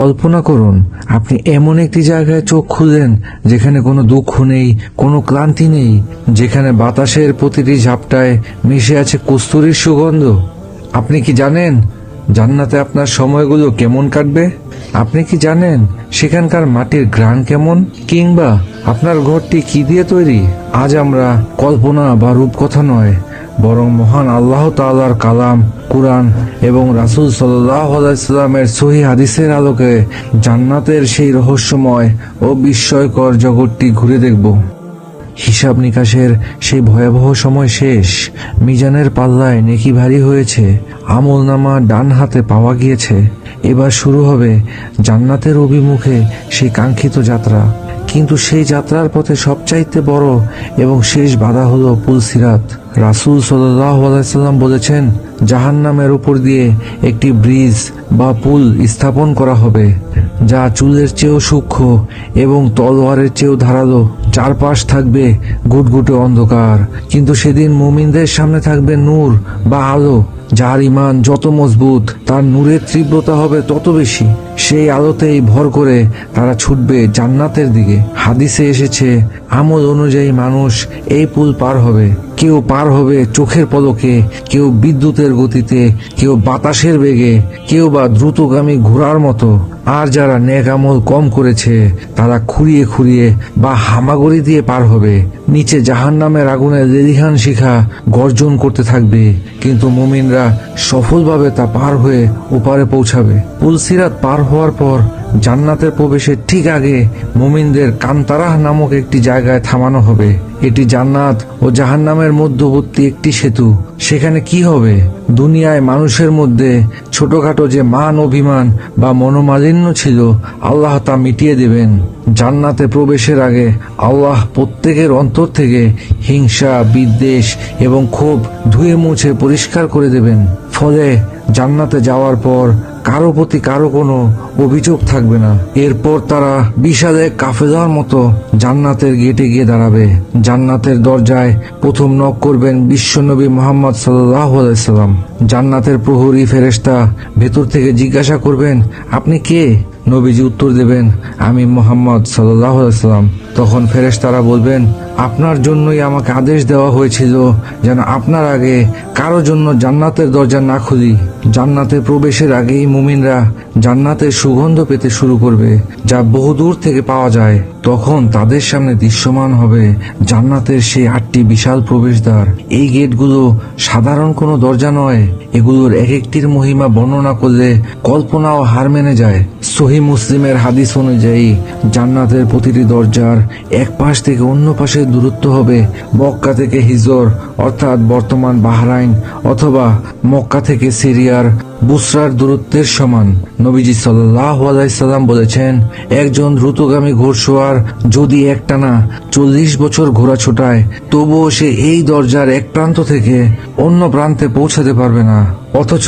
কল্পনা করুন, আপনি এমন একটি জায়গায় চোখ খুলেন যেখানে কোনো দুঃখ নেই, কোনো ক্লান্তি নেই, যেখানে বাতাসের প্রতিটি ঝাপটায় মিশে আছে কস্তুরির সুগন্ধ। আপনি কি জানেন জান্নাতে আপনার সময়গুলো কেমন কাটবে? আপনি কি জানেন সেখানকার মাটির ঘ্রাণ কেমন? কিংবা আপনার ঘরটি কি দিয়ে তৈরি? আজ আমরা কল্পনা বা রূপকথা নয়, বরং মহান আল্লাহ তাআলার কালাম, কুরআন এবং রাসূল সাল্লাহ সহি হাদিসের আলোকে জান্নাতের সেই রহস্যময় ও বিস্ময়কর জগৎটি ঘুরে দেখব। হিসাব নিকাশের সেই ভয়াবহ সময় শেষ। মিজানের পাল্লায় নেকি ভারী হয়েছে। আমল নামা ডান হাতে পাওয়া গিয়েছে। এবার শুরু হবে জান্নাতের অভিমুখে সেই কাঙ্ক্ষিত যাত্রা। কিন্তু সেই যাত্রার পথে সবচাইতে বড় এবং শেষ বাধা হলো পুলসিরাত। রাসূল সাল্লাম বলেছেন, জাহান্নামের উপর দিয়ে একটি ব্রিজ বা পুল স্থাপন করা হবে, যা চুলের চেয়েও সূক্ষ্ম এবং তলোয়ারের চেয়েও ধারালো। চারপাশ থাকবে গুটগুটে অন্ধকার, কিন্তু সেদিন মুমিনদের সামনে থাকবে নূর বা আলো। যার ইমান যত মজবুত তার নূরের তীব্রতা হবে তত বেশি। সেই আলোতেই ভর করে তারা ছুটবে জান্নাতের দিকে। হাদিসে এসেছে, আমল অনুযায়ী মানুষ এই পুল পার হবে। কেউ পার হবে চোখের পলকে, কেউ বিদ্যুতের গতিতে, কেউ বাতাসের বেগে, কেউ বা দ্রুতগামী ঘোড়ার মতো। আর যারা নেক আমল কম করেছে, তারা খুঁড়িয়ে খুঁড়িয়ে বা হামাগুড়ি দিয়ে পার হবে। নিচে জাহান নামের আগুনে লেলিহান শিখা গর্জন করতে থাকবে। কিন্তু মুমিনরা সফলভাবে তা পার হয়ে ওপারে পৌঁছাবে। পুলসিরাত পার হওয়ার পর জান্নাতের প্রবেশের ঠিক আগে মুমিনদের কান্তারাহ নামক একটি জায়গায় থামানো হবে। এটি জান্নাত ও জাহান্নামের মধ্যবর্তী একটি সেতু। সেখানে কি হবে? দুনিয়ায় মানুষের মধ্যে ছোটখাটো যে মান অভিমান বা মনোমালিন্য ছিল, আল্লাহ তা মিটিয়ে দেবেন। জান্নাতে প্রবেশের আগে আল্লাহ প্রত্যেকের অন্তর থেকে হিংসা, বিদ্বেষ এবং ক্ষোভ ধুয়ে মুছে পরিষ্কার করে দেবেন। ফলে জান্নাতে যাওয়ার পর কারও প্রতি কারও কোনো অভিযোগ থাকবে না। এরপর তারা এক কাফেলার মতো জান্নাতের গেটে গিয়ে দাঁড়াবে। জান্নাতের দরজায় প্রথম নক করবেন বিশ্বনবী মোহাম্মদ আলাইসাল্লাম জান্নাতের প্রহরী ফেরেশতা ভেতর থেকে জিজ্ঞাসা করবেন, আপনি কে? নবীজি উত্তর দেবেন, আমি মোহাম্মদ সাল্লাম। তখন ফেরেশতারা বলবেন আপনার জন্যই আমাকে আদেশ দেওয়া হয়েছিল যেন আপনার আগে কারও জন্য জান্নাতের দরজা না খুলি। জান্নাতে প্রবেশের আগেই মুমিনরা জান্নাতের সুগন্ধ পেতে শুরু করবে, যা বহুদূর থেকে পাওয়া যায়। তখন তাদের সামনে দৃশ্যমান হবে জান্নাতের সেই আটটি বিশাল প্রবেশদ্বার। এই গেটগুলো সাধারণ কোনো দরজা নয়, এগুলোর এক একটির মহিমা বর্ণনা করলে কল্পনাও হার মেনে যায়। সহি মুসলিমের হাদিস অনুযায়ী, জান্নাতের প্রতিটি দরজার এক পাশ থেকে অন্য পাশের দূরত্ব হবে। মক্কা থেকে হিজর, অর্থাৎ বর্তমান বাহরাইন, অথবা মক্কা থেকে সিরিয়ার বুসরার দূরত্বের সমান। নবীজি সাল্লাহ বলেছেন, একজন দ্রুতগামী ঘোড়সওয়ার যদি একটানা চল্লিশ বছর ঘোড়া ছোটায় তবুও সে এই দরজার এক প্রান্ত থেকে অন্য প্রান্তে পৌঁছাতে পারবে না। অথচ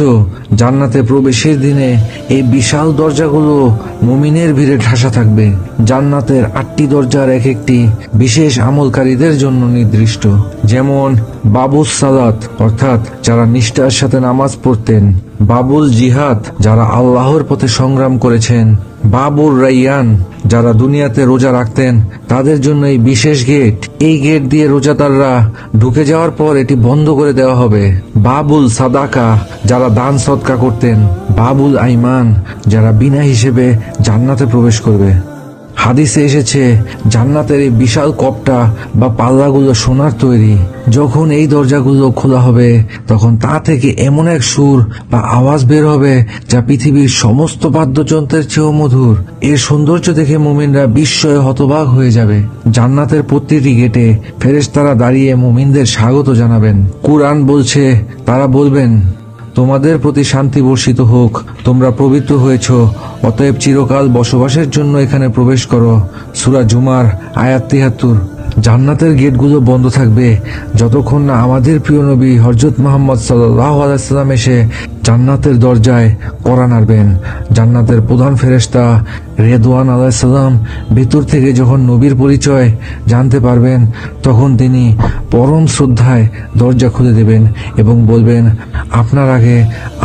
জান্নাতে প্রবেশের দিনে এই বিশাল দরজাগুলো মুমিনের ভিড়ে ঠাসা থাকবে। জান্নাতের আটটি দরজার এক একটি বিশেষ আমলকারীদের জন্য নির্দিষ্ট, যেমন বাবুস সালাত, অর্থাৎ যারা নিষ্ঠার সাথে নামাজ পড়তেন, বাবুল জিহাদ, যারা আল্লাহর পথে সংগ্রাম করেছেন বাবুর রাইয়ান, যারা দুনিয়াতে রোজা রাখতেন, তাদের জন্য এই বিশেষ গেট, এই গেট দিয়ে রোজাদাররা ঢুকে যাওয়ার পর এটি বন্ধ করে দেওয়া হবে। বাবুল সাদাকা, যারা দান সৎকা করতেন, বাবুল আইমান, যারা বিনা হিসেবে জান্নাতে প্রবেশ করবে। হাদিসে এসেছে, জান্নাতের এই বিশাল কপটা বা পাল্লাগুলো সোনার তৈরি। যখন এই দরজাগুলো খোলা হবে, তখন তা থেকে এমন এক সুর বা আওয়াজ বের হবে যা পৃথিবীর সমস্ত বাদ্যযন্ত্রের চেয়েও মধুর। এর সৌন্দর্য দেখে মুমিনরা বিস্ময়ে হতবাক হয়ে যাবে। জান্নাতের প্রতিটি গেটে ফেরেশতারা দাঁড়িয়ে মুমিনদের স্বাগত জানাবেন। কুরআন বলছে, তারা বলবেন তোমাদের প্রতি শান্তি বর্ষিত হোক, তোমরা পবিত্র হয়েছ, অতএব চিরকাল বসবাসের জন্য এখানে প্রবেশ করো। সুরা জুমার আয়াত তিহাত্তর। জান্নাতের গেটগুলো বন্ধ থাকবে। যতক্ষণ না আমাদের প্রিয় নবী হজরত মোহাম্মদ সাল্লাহ এসে জান্নাতের দরজায় কড়া নাড়বেন। জান্নাতের প্রধান ফেরেস্তা রেদওয়ান আলাইসাল্লাম ভেতর থেকে যখন নবীর পরিচয় জানতে পারবেন, তখন তিনি পরম শ্রদ্ধায় দরজা খুলে দেবেন এবং বলবেন, আপনার আগে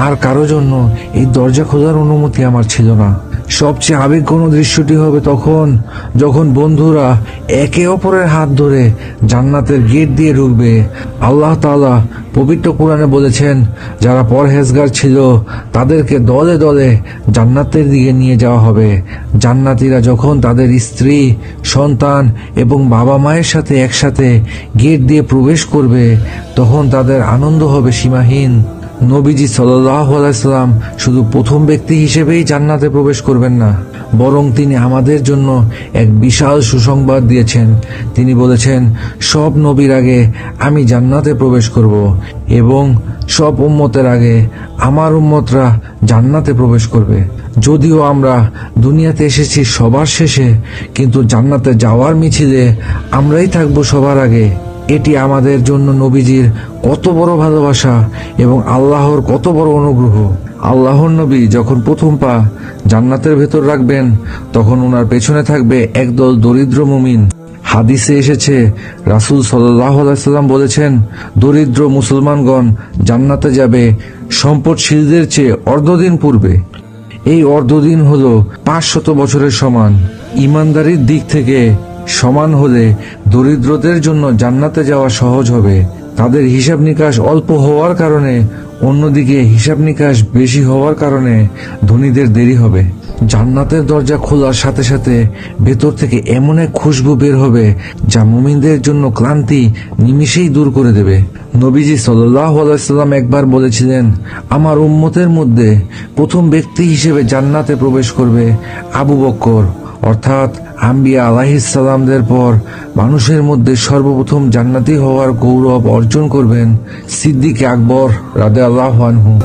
আর কারও জন্য এই দরজা খোলার অনুমতি আমার ছিল না। সবচেয়ে আবেগঘন দৃশ্যটি হবে তখন যখন বন্ধুরা একে অপরের হাত ধরে জান্নাতের গেট দিয়ে ঢুকবে। আল্লাহ তাআলা পবিত্র কোরআনে বলেছেন, যারা পরহেজগার ছিল তাদেরকে দলে দলে জান্নাতের দিকে নিয়ে যাওয়া হবে। জান্নাতীরা যখন তাদের স্ত্রী, সন্তান এবং বাবা মায়ের সাথে একসাথে গেট দিয়ে প্রবেশ করবে, তখন তাদের আনন্দ হবে সীমাহীন। নবীজি আলাইসাল্লাম শুধু প্রথম ব্যক্তি হিসেবেই জান্নাতে প্রবেশ করবেন না, বরং তিনি আমাদের জন্য এক বিশাল সুসংবাদ দিয়েছেন। তিনি বলেছেন, সব নবীর আগে আমি জান্নাতে প্রবেশ করব এবং সব উম্মতের আগে আমার উম্মতরা জান্নাতে প্রবেশ করবে। যদিও আমরা দুনিয়াতে এসেছি সবার শেষে, কিন্তু জান্নাতে যাওয়ার মিছিলে আমরাই থাকব সবার আগে। এটি আমাদের জন্য নবীজির কত বড় ভালোবাসা এবং আল্লাহর কত বড় অনুগ্রহ। আল্লাহর নবী যখন প্রথম পা জান্নাতের ভেতর রাখবেন, তখন ওনার পেছনে থাকবে একদল দরিদ্র মুমিন। হাদিসে এসেছে, রাসূল সাল্লাম বলেছেন, দরিদ্র মুসলমানগণ জান্নাতে যাবে সম্পদশীলদের চেয়ে অর্ধদিন পূর্বে। এই অর্ধদিন হলো পাঁচশত বছরের সমান। ইমানদারির দিক থেকে সমান হলে দরিদ্রদের জন্য জান্নাতে যাওয়া সহজ হবে। তাদের হিসাব নিকাশ অল্প হওয়ার কারণে, অন্যদিকে হিসাব নিকাশ বেশি হওয়ার কারণে ধনীদের দেরি হবে। জান্নাতের দরজা খোলার সাথে সাথে ভেতর থেকে এমন এক খুশবু বের হবে যা মুমিনদের জন্য ক্লান্তি নিমিষেই দূর করে দেবে। নবীজি আলাইসাল্লাম একবার বলেছিলেন, আমার উম্মতের মধ্যে প্রথম ব্যক্তি হিসেবে জান্নাতে প্রবেশ করবে আবু বক্কর। অর্থাৎ আম্বিয়া আলাহিসাল্লামদের পর মানুষের মধ্যে সর্বপ্রথম জান্নাতি হওয়ার গৌরব অর্জন করবেন সিদ্দিক আকবর রাদে আল্লাহ আনহু।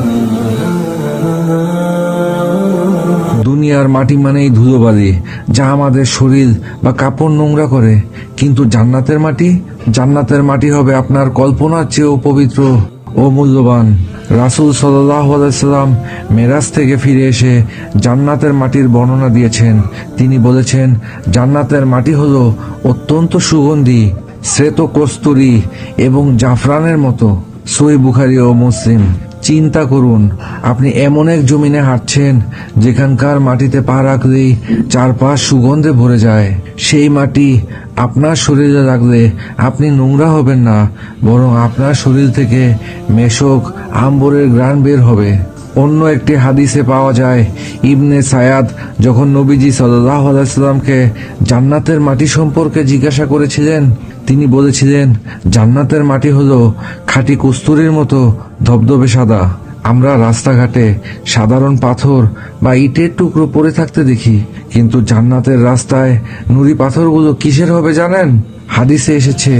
দুনিয়ার মাটি মানেই ধুলোবালি, যা আমাদের শরীর বা কাপড় নোংরা করে। কিন্তু জান্নাতের মাটি? জান্নাতের মাটি হবে আপনার কল্পনার চেয়েও পবিত্র ও মূল্যবান, রাসুল সাল্লাম মেরাজ থেকে ফিরে এসে জান্নাতের মাটির বর্ণনা দিয়েছেন। তিনি বলেছেন, জান্নাতের মাটি হল অত্যন্ত সুগন্ধি, শ্বেত কস্তুরি এবং জাফরানের মতো। সই বুখারি ও মুসলিম। চিন্তা করুন, আপনি এমন এক জমিনে হাঁটছেন যেখানকার মাটিতে পা রাখলেই চারপাশ সুগন্ধে ভরে যায়। সেই মাটি আপনার শরীরে লাগলে আপনি নোংরা হবেন না, বরং আপনার শরীর থেকে মেশক আম্বরের গ্রান বের হবে। অন্য একটি হাদিসে পাওয়া যায়, ইবনে সায়াদ যখন নবীজি সাল্লাহ আলাইসাল্লামকে জান্নাতের মাটি সম্পর্কে জিজ্ঞাসা করেছিলেন, তিনি বলেছিলেন, জান্নাতের মাটি হলো খাঁটি কস্তুরির মতো ধবধবে সাদা। আমরা রাস্তাঘাটে সাধারণ পাথর বা ইটের টুকরো পড়ে থাকতে দেখি, কিন্তু জান্নাতের রাস্তায় নুড়ি পাথরগুলো কিসের হবে জানেন? হাদিসে এসেছে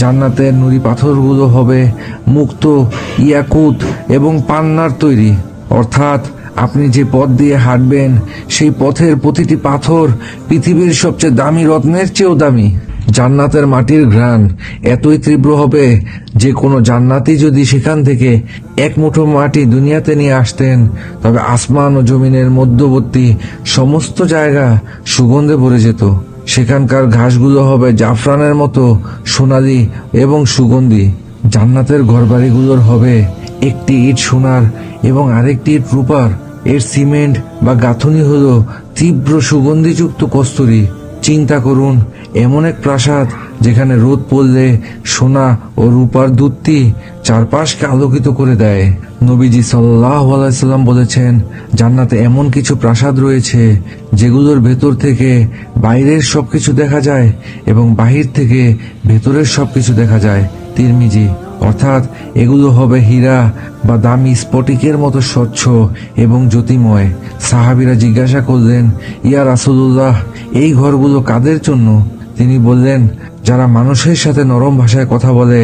জান্নাতের নুড়ি পাথরগুলো হবে মুক্ত ইয়াকুত এবং পান্নার তৈরি। অর্থাৎ আপনি যে পথ দিয়ে হাঁটবেন, সেই পথের প্রতিটি পাথর পৃথিবীর সবচেয়ে দামি রত্নের চেয়েও দামি। জান্নাতের মাটির ঘ্রাণ এতই তীব্র হবে যে কোনো জান্নাতি যদি সেখান থেকে এক মুঠো মাটি দুনিয়াতে নিয়ে আসতেন, তবে আসমান ও জমিনের মধ্যবর্তী সমস্ত জায়গা সুগন্ধে ভরে যেত। সেখানকার ঘাসগুলো হবে জাফরানের মতো সোনালি এবং সুগন্ধি। জান্নাতের ঘরবাড়িগুলোর হবে একটি ইট সোনার এবং আরেকটি ইট রূপার। এর সিমেন্ট বা গাঁথনি হলো তীব্র সুগন্ধিযুক্ত কস্তুরি। চিন্তা করুন এমন এক প্রাসাদ যেখানে রোদ পড়লে সোনা ও রূপার দুধটি চারপাশকে আলোকিত করে দেয়। নবীজি সাল্লাহ বলেছেন, জান্নাতে এমন কিছু প্রাসাদ রয়েছে যেগুলোর ভেতর থেকে বাইরের সবকিছু দেখা যায় এবং বাহির থেকে ভেতরের সবকিছু দেখা যায়। তিরমিজি, অর্থাৎ এগুলো হবে হীরা বা দামি স্ফটিকের মতো স্বচ্ছ এবং জ্যোতিময়। সাহাবিরা জিজ্ঞাসা করলেন, ইয়া রাসুলুল্লাহ, এই ঘরগুলো কাদের জন্য? তিনি বললেন, যারা মানুষের সাথে নরম ভাষায় কথা বলে,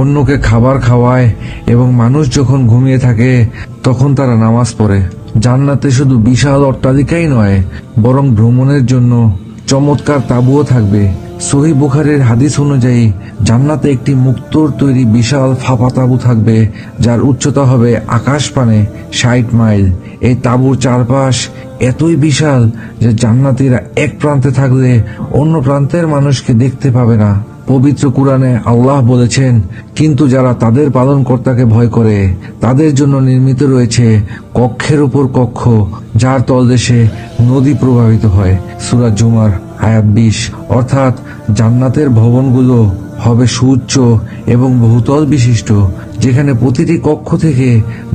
অন্যকে খাবার খাওয়ায় এবং মানুষ যখন ঘুমিয়ে থাকে, তখন তারা নামাজ পড়ে। জান্নাতে শুধু বিশাল অট্টালিকাই নয়, বরং ভ্রমণের জন্য চমৎকার তাবুও থাকবে। সহি বুখারের হাদিস অনুযায়ী, জান্নাতে একটি মুক্তোর তৈরি বিশাল ফাঁপা তাবু থাকবে, যার উচ্চতা হবে আকাশ পানে ষাট মাইল। এই তাবুর চারপাশ এতই বিশাল যে জান্নাতিরা এক প্রান্তে থাকলে অন্য প্রান্তের মানুষকে দেখতে পাবে না। পবিত্র কোরআনে আল্লাহ বলেছেন, কিন্তু যারা তাদের পালনকর্তাকে ভয় করে, তাদের জন্য নির্মিত রয়েছে কক্ষের উপর কক্ষ, যার তলদেশে নদী প্রবাহিত হয়। সুরাজ জুমার আয়াত বিশ, অর্থাৎ জান্নাতের ভবনগুলো হবে সুউচ্চ এবং বহুতল বিশিষ্ট, যেখানে প্রতিটি কক্ষ থেকে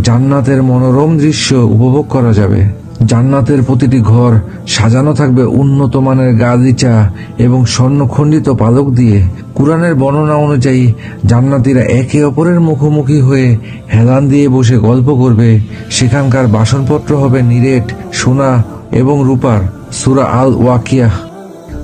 জান্নাতের মনোরম দৃশ্য উপভোগ করা যাবে। জান্নাতের প্রতিটি ঘর সাজানো থাকবে উন্নত মানের গালিচা এবং স্বর্ণখণ্ডিত পালক দিয়ে। কোরআনের বর্ণনা অনুযায়ী, জান্নাতীরা একে অপরের মুখোমুখি হয়ে হেলান দিয়ে বসে গল্প করবে। সেখানকার বাসনপত্র হবে নিরেট, সোনা এবং রূপার। সুরা আল ওয়াকিয়া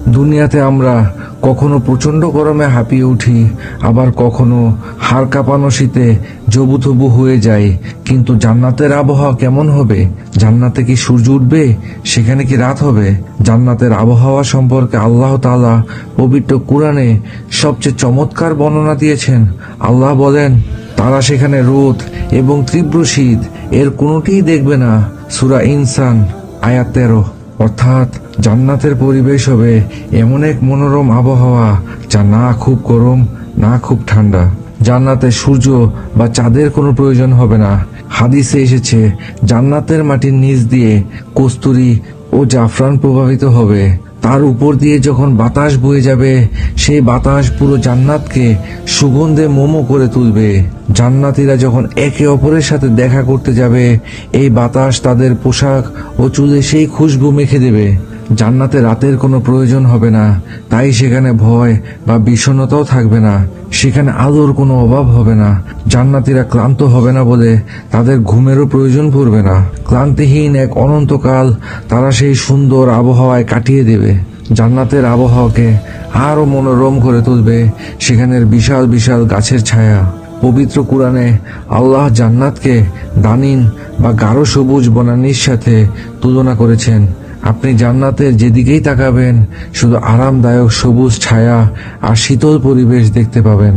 দুনিয়াতে আমরা কখনো প্রচণ্ড গরমে হাঁপিয়ে উঠি, আবার কখনো হাড় কাঁপানো শীতে জবুথবু হয়ে যায় কিন্তু জান্নাতের আবহাওয়া কেমন হবে? জান্নাতে কি সূর্য উঠবে? সেখানে কি রাত হবে? জান্নাতের আবহাওয়া সম্পর্কে আল্লাহ তাআলা পবিত্র কোরআনে সবচেয়ে চমৎকার বর্ণনা দিয়েছেন। আল্লাহ বলেন, তারা সেখানে রোদ এবং তীব্র শীত, এর কোনোটিই দেখবে না। সুরা ইনসান, আয়াত তেরো। অর্থাৎ জান্নাতের পরিবেশ হবে এমন এক মনোরম আবহাওয়া যা না খুব গরম, না খুব ঠান্ডা। জান্নাতে সূর্য বা চাঁদের কোনো প্রয়োজন হবে না। হাদিসে এসেছে, জান্নাতের মাটির নিচ দিয়ে কস্তুরি ও জাফরান প্রভাবিত হবে। তার উপর দিয়ে যখন বাতাস বয়ে যাবে, সেই বাতাস পুরো জান্নাতকে সুগন্ধে মোমো করে তুলবে। জান্নাতীরা যখন একে অপরের সাথে দেখা করতে যাবে, এই বাতাস তাদের পোশাক ও চুলে সেই খুশবু মেখে দেবে। জান্নাতে রাতের কোনো প্রয়োজন হবে না, তাই সেখানে ভয় বা বিষণ্ণতাও থাকবে না, সেখানে আলোর কোনো অভাব হবে না, জান্নাতীরা ক্লান্ত হবে না বলে তাদের ঘুমেরও প্রয়োজন পড়বে না। ক্লান্তিহীন এক অনন্তকাল তারা সেই সুন্দর আবহাওয়ায় কাটিয়ে দেবে। জান্নাতের আবহাওয়াকে আরও মনোরম করে তুলবে সেখানের বিশাল বিশাল গাছের ছায়া। পবিত্র কোরআনে আল্লাহ জান্নাতকে দানিন বা গাঢ় সবুজ বনানির সাথে তুলনা করেছেন। আপনি জান্নাতের যেদিকেই তাকাবেন, শুধু আরামদায়ক সবুজ ছায়া আর শীতল পরিবেশ দেখতে পাবেন।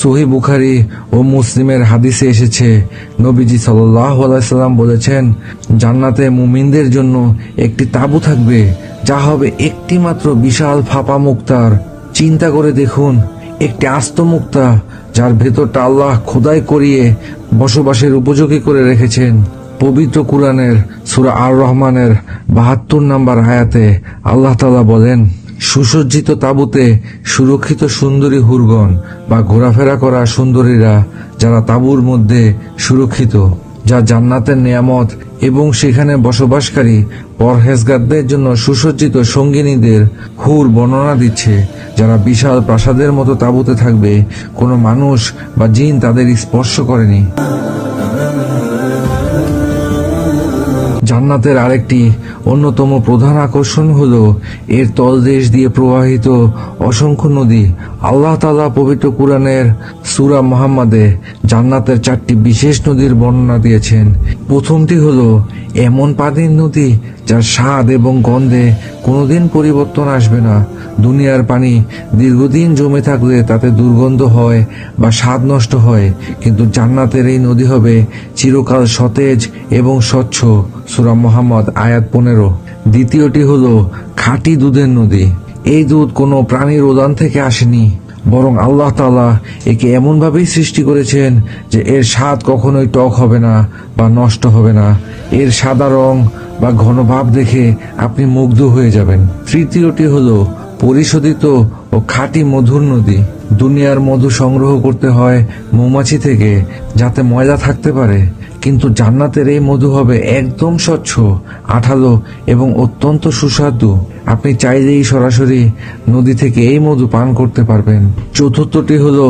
সহি বুখারি ও মুসলিমের হাদিসে এসেছে, নবীজি সাল্লাম বলেছেন, জান্নাতে মুমিনদের জন্য একটি তাঁবু থাকবে, যা হবে একটি মাত্র বিশাল ফাঁপা মুক্তার। চিন্তা করে দেখুন, একটি আস্ত মুক্তা, যার ভেতরটা আল্লাহ খোদাই করিয়ে বসবাসের উপযোগী করে রেখেছেন। পবিত্র কুরআনের সুরা আর রহমানের বাহাত্তর নাম্বার আয়াতে আল্লাহ তালা বলেন, সুসজ্জিত তাঁবুতে সুরক্ষিত সুন্দরী হুরগণ বা ঘোরাফেরা করা সুন্দরীরা যারা তাঁবুর মধ্যে সুরক্ষিত, যা জান্নাতের নিয়ামত এবং সেখানে বসবাসকারী পরহেজগারদের জন্য সুসজ্জিত সঙ্গিনীদের হুর বর্ণনা দিচ্ছে। যারা বিশাল প্রাসাদের মতো তাঁবুতে থাকবে, কোনো মানুষ বা জিন তাদের স্পর্শ করেনি। জান্নাতের আরেকটি অন্যতম প্রধান আকর্ষণ হল এর তলদেশ দিয়ে প্রবাহিত অসংখ্য নদী আল্লাহ তালা পবিত্র কুরআনের সুরা মোহাম্মদে জান্নাতের চারটি বিশেষ নদীর বর্ণনা দিয়েছেন। প্রথমটি হলো, এমন পানির নদী যার স্বাদ এবং গন্ধে কোনোদিন পরিবর্তন আসবে না। দুনিয়ার পানি দীর্ঘদিন জমে থাকলে তাতে দুর্গন্ধ হয় বা স্বাদ নষ্ট হয়। কিন্তু জান্নাতের এই নদী হবে চিরকাল সতেজ এবং স্বচ্ছ। সুরা মোহাম্মদ আয়াত পনেরো। দ্বিতীয়টি হলো, খাঁটি দুধের নদী। এই দুধ কোনো প্রাণীর উদান থেকে আসেনি, বরং আল্লাহ তালা একে এমনভাবেই সৃষ্টি করেছেন যে এর স্বাদ কখনোই টক হবে না বা নষ্ট হবে না। এর সাদা রং বা ঘনভাব দেখে আপনি মুগ্ধ হয়ে যাবেন। তৃতীয়টি হলো পরিশোধিত ও খাঁটি মধুর নদী। দুনিয়ার মধু সংগ্রহ করতে হয় মৌমাছি থেকে, যাতে ময়লা থাকতে পারে। কিন্তু জান্নাতের এই মধু হবে একদম স্বচ্ছ, আঠালো এবং অত্যন্ত সুস্বাদু। আপনি চাইলেই সরাসরি নদী থেকে এই মধু পান করতে পারবেন। চতুর্থটি হলো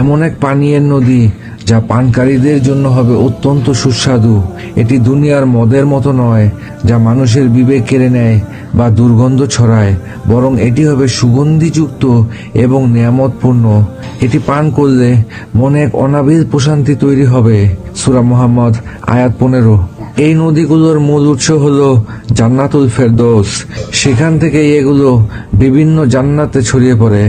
এমন এক পানীয়ের নদী যা পানকারীদের জন্য হবে অত্যন্ত সুস্বাদু। এটি দুনিয়ার মদের মতো নয়, যা মানুষের বিবেক কেড়ে নেয় বা দুর্গন্ধ ছড়ায়, বরং এটি হবে সুগন্ধিযুক্ত এবং নিয়ামতপূর্ণ। এটি পান করলে মনে এক অনাবিল প্রশান্তি তৈরি হবে। সুরা মোহাম্মদ, আয়াত পনেরো। এই নদীগুলোর মূল উৎস হল জান্নাতুল ফেরদৌস। সেখান থেকে এগুলো বিভিন্ন জান্নাতে ছড়িয়ে পড়ে।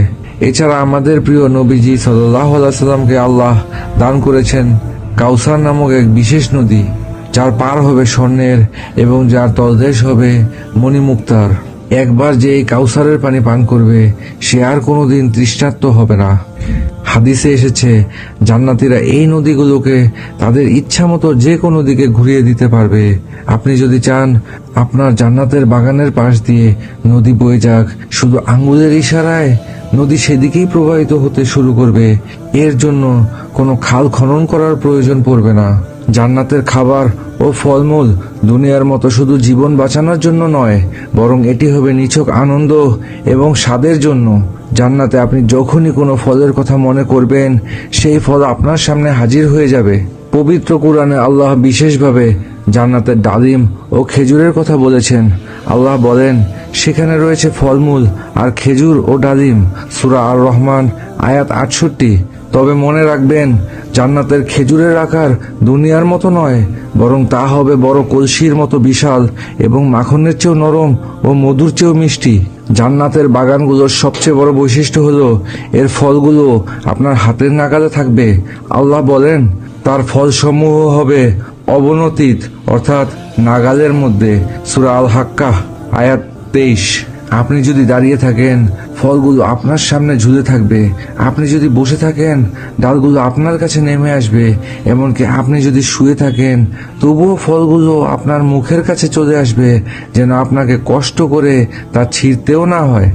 এছাড়া আমাদের প্রিয় নবীজি সাল্লাহ সাল্লামকে আল্লাহ দান করেছেন কাউসার নামক এক বিশেষ নদী, যার পার হবে স্বর্ণের এবং যার তলদেশ হবে মণিমুক্তার। একবার যে এই কাউসারের পানি পান করবে, সে আর কোনোদিন তৃষ্ণার্ত হবে না। হাদিসে এসেছে, জান্নাতীরা এই নদীগুলোকে তাদের ইচ্ছা মতো যে কোনো দিকে ঘুরিয়ে দিতে পারবে। আপনি যদি চান, আপনার জান্নাতের বাগানের পাশ দিয়ে নদী বয়ে যাক, শুধু আঙ্গুলের ইশারায় নদী সেদিকেই প্রবাহিত হতে শুরু করবে। এর জন্য কোনো খাল খনন করার প্রয়োজন পড়বে না। জান্নাতের খাবার ও ফলমূল দুনিয়ার মতো শুধু জীবন বাঁচানোর জন্য নয়, বরং এটি হবে নিছক আনন্দ এবং স্বাদের জন্য। জান্নাতে আপনি যখনই কোনো ফলের কথা মনে করবেন, সেই ফল আপনার সামনে হাজির হয়ে যাবে। পবিত্র কোরআনে আল্লাহ বিশেষভাবে জান্নাতের ডালিম ও খেজুরের কথা বলেছেন। আল্লাহ বলেন, সেখানে রয়েছে ফলমূল আর খেজুর ও ডালিম। সুরা আর রহমান আয়াত আটষট্টি। তবে মনে রাখবেন, জান্নাতের খেজুরের আকার দুনিয়ার মতো নয়, বরং তা হবে বড় কলসির মতো বিশাল এবং মাখনের চেয়েও নরম ও মধুর চেয়েও মিষ্টি। জান্নাতের বাগানগুলোর সবচেয়ে বড় বৈশিষ্ট্য হলো, এর ফলগুলো আপনার হাতের নাগালে থাকবে। আল্লাহ বলেন, তার ফলসমূহ হবে অবনতিত, অর্থাৎ নাগালের মধ্যে। সুরা আল হাক্কা আয়াত তেইশ। আপনি যদি দাঁড়িয়ে থাকেন, ফলগুলো আপনার সামনে ঝুলে থাকবে। আপনি যদি বসে থাকেন, ডালগুলো আপনার কাছে নেমে আসবে। এমনকি আপনি যদি শুয়ে থাকেন, তবুও ফলগুলো আপনার মুখের কাছে চলে আসবে, যেন আপনাকে কষ্ট করে তা ছিঁড়তেও না হয়।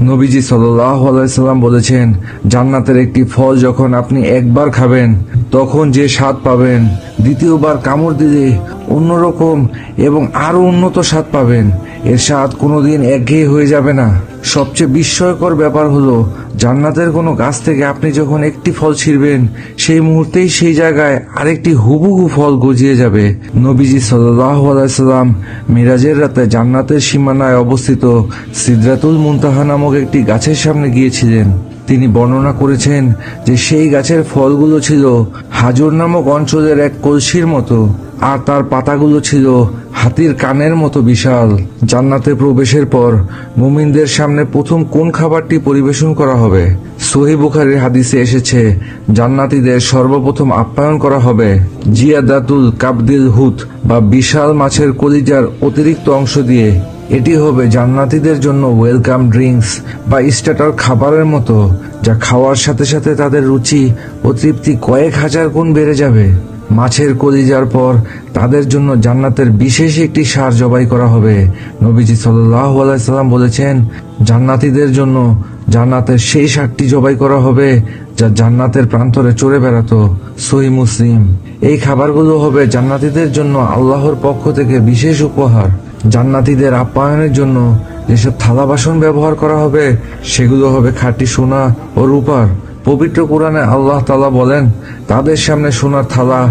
নবীজি সাল্লাম বলেছেন, জান্নাতের একটি ফল যখন আপনি একবার খাবেন, তখন যে স্বাদ পাবেন, দ্বিতীয়বার কামড় দিলে অন্যরকম এবং আরও উন্নত স্বাদ পাবেন। এর স্বাদ কোনোদিন একঘেয়ে হয়ে যাবে না। সবচেয়ে বিস্ময়কর ব্যাপার হলো, জান্নাতের কোনো গাছ থেকে আপনি যখন একটি ফল ছিঁড়বেন, সেই মুহূর্তেই সেই জায়গায় আরেকটি হুবহু ফল গজিয়ে যাবে। নবীজি সাল্লাম মিরাজের রাতে জান্নাতের সীমানায় অবস্থিত সিদ্রাতুল মুনতাহা নামক একটি গাছের সামনে গিয়েছিলেন। তিনি বর্ণনা করেছেন যে সেই গাছের ফলগুলো ছিল হাজর নামক অঞ্চলের এক কলসির মতো। আর তার পাতাগুলো ছিল হাতির কানের মতো বিশাল। জান্নাতে প্রবেশের পর মুমিনদের সামনে প্রথম কোন খাবারটি পরিবেশন করা হবে? সহি বুখারির হাদিসে এসেছে, জান্নাতীদের সর্বপ্রথম আপ্যায়ন করা হবে জিয়াদাতুল কাবদিল হুত বা বিশাল মাছের কলিজার অতিরিক্ত অংশ দিয়ে। এটি হবে জান্নাতীদের জন্য ওয়েলকাম ড্রিঙ্কস বা স্টার্টার খাবারের মতো, যা খাওয়ার সাথে সাথে তাদের রুচি ও তৃপ্তি কয়েক হাজার গুণ বেড়ে যাবে। মাছের কলিজার পর তাদের জন্য জান্নাতের বিশেষ একটি সার জবাই করা হবে। নবীজি সাল্লাম বলেছেন, জান্নাতীদের জন্য জান্নাতের সেই সারটি জবাই করা হবে যা জান্নাতের প্রান্তরে চড়ে বেড়াতো। সহি মুসলিম। এই খাবারগুলো হবে জান্নাতীদের জন্য আল্লাহর পক্ষ থেকে বিশেষ উপহার। জান্নাতীদের আপ্যায়নের জন্য যেসব থালা বাসন ব্যবহার করা হবে, সেগুলো হবে খাঁটি সোনা ও রূপার। পবিত্র কোরআনে আল্লাহ তালা বলেন, তাদের সামনে সোনার থালা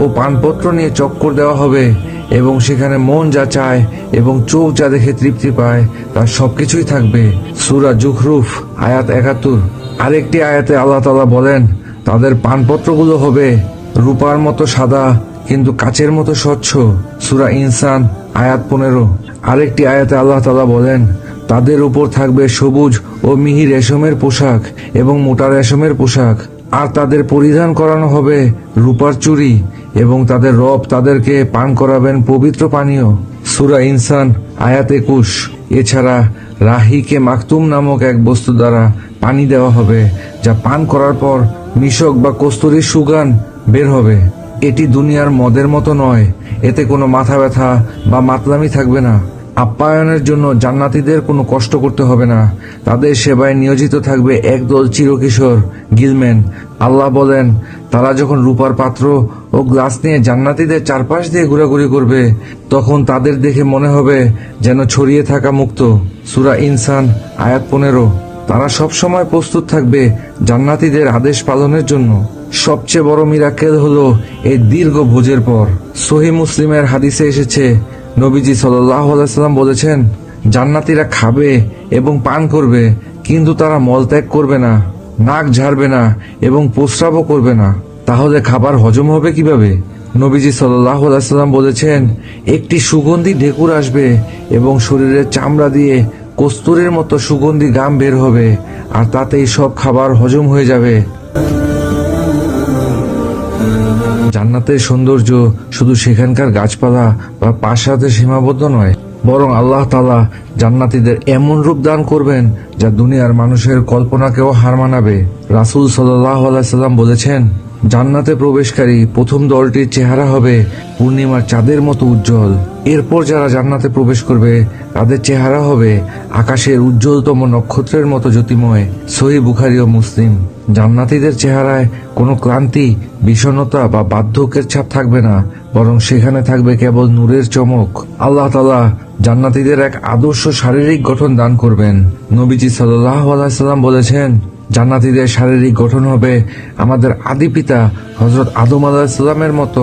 ও পানপত্র নিয়ে চক্কর দেওয়া হবে এবং সেখানে মন যা চায় এবং চোখ যা দেখে তৃপ্তি পায়, তার সবকিছুই থাকবে। সুরা জুখরুফ, আয়াত একাত্তর। আরেকটি আয়াতে আল্লাহ তালা বলেন, তাদের পানপত্রগুলো হবে রূপার মতো সাদা কিন্তু কাচের মতো স্বচ্ছ। সুরা ইনসান, আয়াত পনেরো। আরেকটি আয়াতে আল্লাহ তালা বলেন তাদের উপর থাকবে সবুজ ও মিহি রেশমের পোশাক এবং মোটা রেশমের পোশাক। আর তাদের পরিধান করানো হবে রূপার চুরি এবং তাদের রব তাদেরকে পান করাবেন পবিত্র পানীয়। সুরা ইনসান, আয়াত একুশ। এছাড়া রাহিকে মাকতুম নামক এক বস্তু দ্বারা পানি দেওয়া হবে, যা পান করার পর মিশক বা কস্তুরীর সুগান বের হবে। এটি দুনিয়ার মদের মতো নয়, এতে কোনো মাথা ব্যথা বা মাতলামি থাকবে না। আপ্যায়নের জন্য জান্নাতীদের কোনো কষ্ট করতে হবে না। তাদের সেবায় নিয়োজিত থাকবে একদল চিরকিশোর গিলম্যান। আল্লাহ বলেন, তারা যখন রূপার পাত্র ও গ্লাস নিয়ে জান্নাতীদের চারপাশ দিয়ে ঘোরাঘুরি করবে, তখন তাদের দেখে মনে হবে যেন ছড়িয়ে থাকা মুক্ত। সুরা ইনসান, আয়াত পনেরো। তারা সব সময় প্রস্তুত থাকবে জান্নাতীদের আদেশ পালনের জন্য। সবচেয়ে বড় মিরাকেল হলো এই দীর্ঘ ভোজের পর। সহি মুসলিমের হাদিসে এসেছে নবীজি সাল্লাম বলেছেন, জান্নাতিরা খাবে এবং পান করবে, কিন্তু তারা মলত্যাগ করবে না, নাক ঝাড়বে না এবং প্রস্রাবও করবে না। তাহলে খাবার হজম হবে কীভাবে? নবীজি সাল্লাম বলেছেন, একটি সুগন্ধি ঢেকুর আসবে এবং শরীরের চামড়া দিয়ে কস্তুরের মতো সুগন্ধি গাম বের হবে, আর তাতেই সব খাবার হজম হয়ে যাবে। জান্নাতের সৌন্দর্য শুধু সেখানকার গাছপালা বা পাশাতে সীমাবদ্ধ নয়, বরং আল্লাহ তালা জান্নাতিদের এমন রূপ দান করবেন যা দুনিয়ার মানুষের কল্পনাকেও হার মানাবে। রাসুল সাল্লাহ সাল্লাম বলেছেন জান্নাতে প্রবেশকারী প্রথম দলটির চেহারা হবে পূর্ণিমার চাঁদের মতো উজ্জ্বল। এরপর যারা জান্নাতে প্রবেশ করবে, তাদের চেহারা হবে আকাশের উজ্জ্বলতম নক্ষত্রের মতো জ্যোতিময়। সহি বুখারি ও মুসলিম। জান্নাতীদের চেহারায় কোনো ক্লান্তি, বিষণ্ণতা বা বার্ধক্যের ছাপ থাকবে না, বরং সেখানে থাকবে কেবল নূরের চমক। আল্লাহ তালা জান্নাতীদের এক আদর্শ শারীরিক গঠন দান করবেন। নবীজি সাল্লাহ আলাইসাল্লাম বলেছেন জান্নাতীদের শারীরিক গঠন হবে আমাদের আদি পিতা হজরত আদম আলাহিসাল্লামের মতো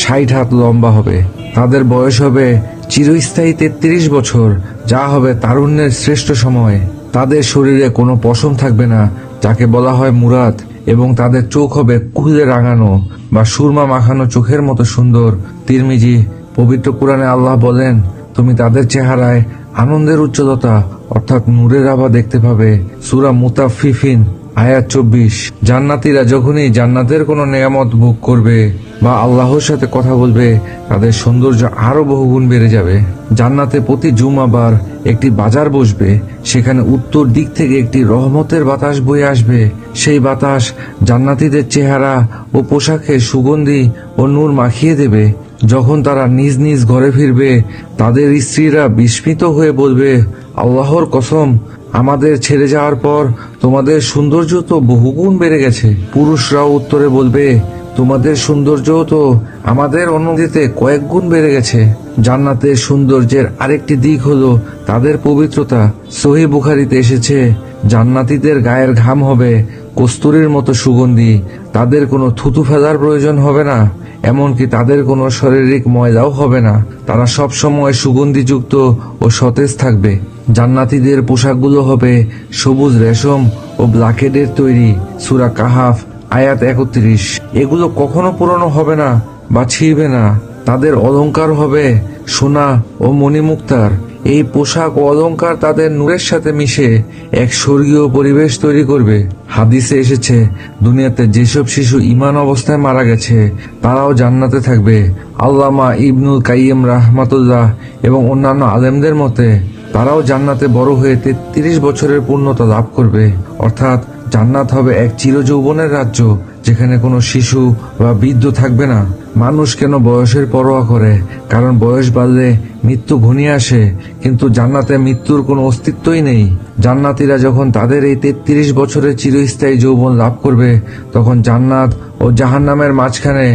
ষাট হাত লম্বা হবে। তাদের বয়স হবে চিরস্থায়ী তেত্রিশ বছর, যা হবে তারুণ্যের শ্রেষ্ঠ সময়। তাদের শরীরে কোনো পশম থাকবে না, যাকে বলা হয় মুরাদ, এবং তাদের চোখ হবে কুলে রাঙানো বা সুরমা মাখানো চোখের মতো সুন্দর। তিরমিজি, পবিত্র কোরআনে আল্লাহ বলেন, তুমি তাদের চেহারায় আনন্দের উজ্জ্বলতা অর্থাৎ নূরের আভা দেখতে পাবে সুরা মুতাফিফিন আয়াত চব্বিশ। জান্নাতীরা যখনই জান্নাতের কোনো নেয়ামত ভোগ করবে বা আল্লাহর সাথে কথা বলবে, তাদের সৌন্দর্য আরও বহুগুণ বেড়ে যাবে। জান্নাতে প্রতি জুমাবার একটি বাজার বসবে, সেখানে উত্তর দিক থেকে একটি রহমতের বাতাস বয়ে আসবে। সেই বাতাস জান্নাতীদের চেহারা ও পোশাকে সুগন্ধি ও নূর মাখিয়ে দেবে। যখন তারা নিজ নিজ ঘরে ফিরবে, তাদের স্ত্রীরা বিস্মিত হয়ে বলবে, আল্লাহর কসম, আমাদের ছেড়ে যাওয়ার পর তোমাদের সৌন্দর্য তো বহুগুণ বেড়ে গেছে। পুরুষরাও উত্তরে বলবে, তোমাদের সৌন্দর্য তো আমাদের অনুমতিতে কয়েক গুণ বেড়ে গেছে। জান্নাতের সৌন্দর্যের আরেকটি দিক হলো তাদের পবিত্রতা। সহি বুখারিতে এসেছে, জান্নাতিদের গায়ের ঘাম হবে, কস্তুরীর মতো সুগন্ধি, তাদের কোনো থুতু ফেলার প্রয়োজন হবে না। এমনকি তাদের কোনো শারীরিক ময়লাও হবে না। তারা সব সময় সুগন্ধিযুক্ত ও সতেজ থাকবে। জান্নাতিদের পোশাকগুলো হবে সবুজ রেশম ও ব্ল্যাকেডের তৈরি। সুরা কাহাফ, আয়াত একত্রিশ। এগুলো কখনো পুরনো হবে না বা ছিঁড়বে না। তাদের অলঙ্কার হবে সোনা ও মণিমুক্তার। এই পোশাক ও অলঙ্কার তাদের নূরের সাথে মিশে এক স্বর্গীয় পরিবেশ তৈরি করবে। হাদিসে এসেছে, দুনিয়াতে যেসব শিশু ইমান অবস্থায় মারা গেছে, তারাও জান্নাতে থাকবে। আল্লামা ইবনুল কাইম রাহমাতুল্লাহ এবং অন্যান্য আলেমদের মতে, তারাও জান্নাতে বড় হয়ে তেত্রিশ বছরের পূর্ণতা লাভ করবে। অর্থাৎ জান্নাত হবে এক চিরযৌবনের রাজ্য, যেখানে কোনো শিশু বা বৃদ্ধ থাকবে না। মানুষ কেন বয়সের পরোয়া করে? কারণ বয়স বাড়লে মৃত্যু ঘনিয়ে আসে, কিন্তু জান্নাতে মৃত্যুর কোনো অস্তিত্বই নেই। জান্নাতীরা যখন তাদের এই তেত্রিশ বছরের চিরস্থায়ী যৌবন লাভ করবে, তখন জান্নাত ও জাহান্নামের মাঝখানে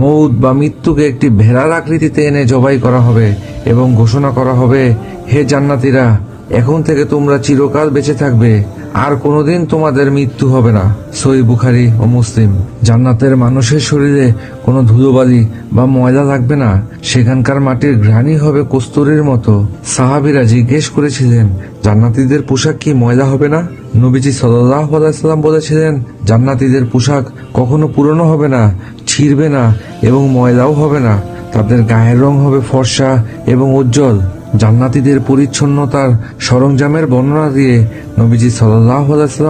মৌদ বা মৃত্যুকে একটি ভেড়ার আকৃতিতে এনে জবাই করা হবে এবং ঘোষণা করা হবে, হে জান্নাতীরা এখন থেকে তোমরা চিরকাল বেঁচে থাকবে। আর কোনোদিন তোমাদের মৃত্যু হবে না। সই বুখারি ও মুসলিম। জান্নাতের মানুষের শরীরে কোনো ধুলোবালি বা ময়লা লাগবে না। সেখানকার মাটির ঘ্রাণই হবে কস্তুরীর মতো। সাহাবিরা জিজ্ঞেস করেছিলেন, জান্নাতীদের পোশাক কি ময়লা হবে না? নবীজি সাল্লাম বলেছিলেন, জান্নাতীদের পোশাক কখনো পুরনো হবে না, ছিঁড়বে না এবং ময়লাও হবে না। তাদের গায়ের রং হবে ফর্সা এবং উজ্জ্বল। জান্নাতীদের পরিচ্ছন্নতার সরঞ্জামের বর্ণনা দিয়ে নবীজি সাল্লাহ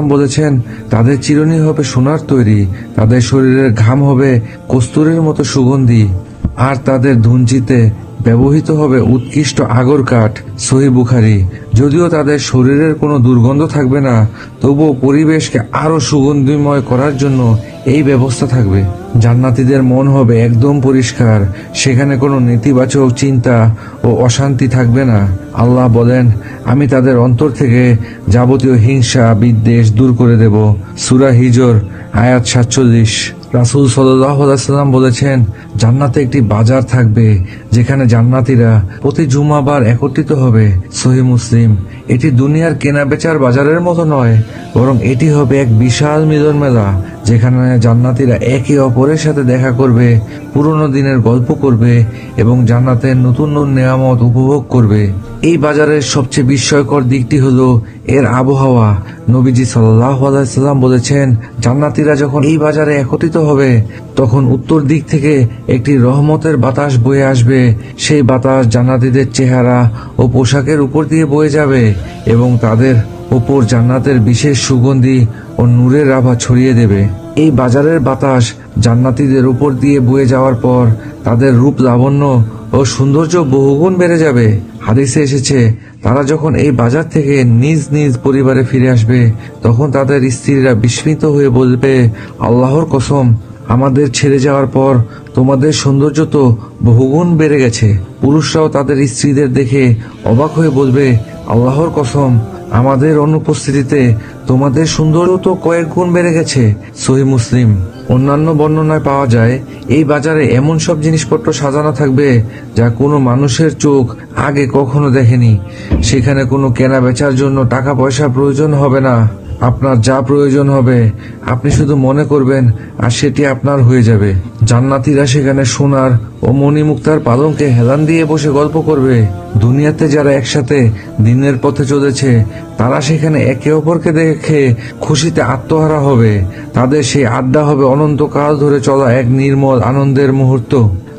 বলেছেন, তাদের চিরুনি হবে সোনার তৈরি, তাদের শরীরের ঘাম হবে কস্তুরের মতো সুগন্ধি, আর তাদের ধুঞ্চিতে ব্যবহৃত হবে উৎকৃষ্ট আগর কাঠ, সহি বুখারি। যদিও তাদের শরীরের কোনো দুর্গন্ধ থাকবে না, তবুও পরিবেশকে আরও সুগন্ধিময় করার জন্য এই ব্যবস্থা থাকবে। জান্নাতীদের মন হবে একদম পরিষ্কার। সেখানে কোনো নেতিবাচক চিন্তা ও অশান্তি থাকবে না। আল্লাহ বলেন, আমি তাদের অন্তর থেকে যাবতীয় হিংসা, বিদ্বেষ দূর করে দেব। সুরা হিজর, আয়াত সাতচল্লিশ। রাসুল সাল্লাম বলেছেন, জান্নাতে একটি বাজার থাকবে, যেখানে জান্নাতীরা প্রতি জুমাবার একত্রিত হবে। সহি মুসলিম, এটি দুনিয়ার কেনা বেচার বাজারের মতো নয়, বরং এটি হবে এক বিশাল মিলন মেলা, যেখানে জান্নাতীরা একে অপরের সাথে দেখা করবে, পুরনো দিনের গল্প করবে, এবং জান্নাতের নতুন নতুন নেয়ামত উপভোগ করবে। এই বাজারের সবচেয়ে বিস্ময়কর দিকটি হলো এর আবহাওয়া। নবীজি সাল্লাম বলেছেন, জান্নাতীরা যখন এই বাজারে একত্রিত হবে, তখন উত্তর দিক থেকে একটি রহমতের বাতাস বয়ে আসবে। সেই বাতাস জান্নাতীদের চেহারা ও পোশাকের উপর দিয়ে বয়ে যাবে এবং তাদের উপর জান্নাতের বিশেষ সুগন্ধি ও নূরের আভা ছড়িয়ে দেবে। এই বাজারের বাতাস জান্নাতীদের উপর দিয়ে বয়ে যাওয়ার পর তাদের রূপ লাবণ্য ও সৌন্দর্য বহুগুণ বেড়ে যাবে। হাদিসে এসেছে, তারা যখন এই বাজার থেকে নিজ নিজ পরিবারে ফিরে আসবে, তখন তাদের স্ত্রীরা বিস্মিত হয়ে বলবে, আল্লাহর কসম, আমাদের ছেড়ে যাওয়ার পর তোমাদের সৌন্দর্য তো বহুগুণ বেড়ে গেছে। পুরুষরাও তাদের স্ত্রীদের দেখে অবাক হয়ে বলবে, আল্লাহর কসম, আমাদের অনুপস্থিতিতে তোমাদের সৌন্দর্য তো কয়েক গুণ বেড়ে গেছে। সহি মুসলিম। অন্যান্য বর্ণনায় পাওয়া যায়, এই বাজারে এমন সব জিনিসপত্র সাজানো থাকবে যা কোনো মানুষের চোখ আগে কখনো দেখেনি। সেখানে কোনো কেনা বেচার জন্য টাকা পয়সা প্রয়োজন হবে না। আপনার যা প্রয়োজন হবে, আপনি শুধু মনে করবেন আর সেটি আপনার হয়ে যাবে। জান্নাতীরা সেখানে সোনার ও মণিমুক্তার পালঙ্কে হেলান দিয়ে বসে গল্প করবে। দুনিয়াতে যারা একসাথে দিনের পথে চলেছে, তারা সেখানে একে অপরকে দেখে খুশিতে আত্মহারা হবে। তাদের সেই আড্ডা হবে অনন্তকাল ধরে চলা এক নির্মল আনন্দের মুহূর্ত।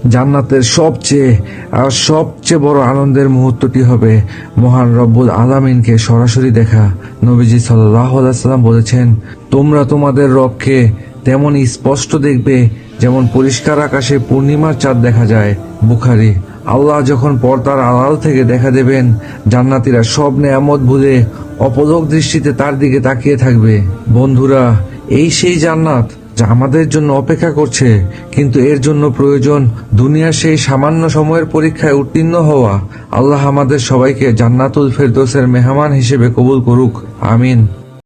জান্নাতের সবচেয়ে আর সবচেয়ে বড় আনন্দের মুহূর্তটি হবে মহান রব্বুল আলামিনকে সরাসরি দেখা। নবীজি সাল্লাহ বলেছেন, তোমরা তোমাদের রবকে তেমন স্পষ্ট দেখবে যেমন পরিষ্কার আকাশে পূর্ণিমার চাঁদ দেখা যায়। বুখারি, আল্লাহ যখন পর্দার আড়াল থেকে দেখা দেবেন, জান্নাতিরা সব নেয়ামত ভুলে অপলক দৃষ্টিতে তার দিকে তাকিয়ে থাকবে। বন্ধুরা, এই সেই জান্নাত যা আমাদের জন্য অপেক্ষা করছে, কিন্তু এর জন্য প্রয়োজন দুনিয়ার সেই সামান্য সময়ের পরীক্ষায় উত্তীর্ণ হওয়া। আল্লাহ আমাদের সবাইকে জান্নাতুল ফেরদোসের মেহমান হিসেবে কবুল করুক। আমিন।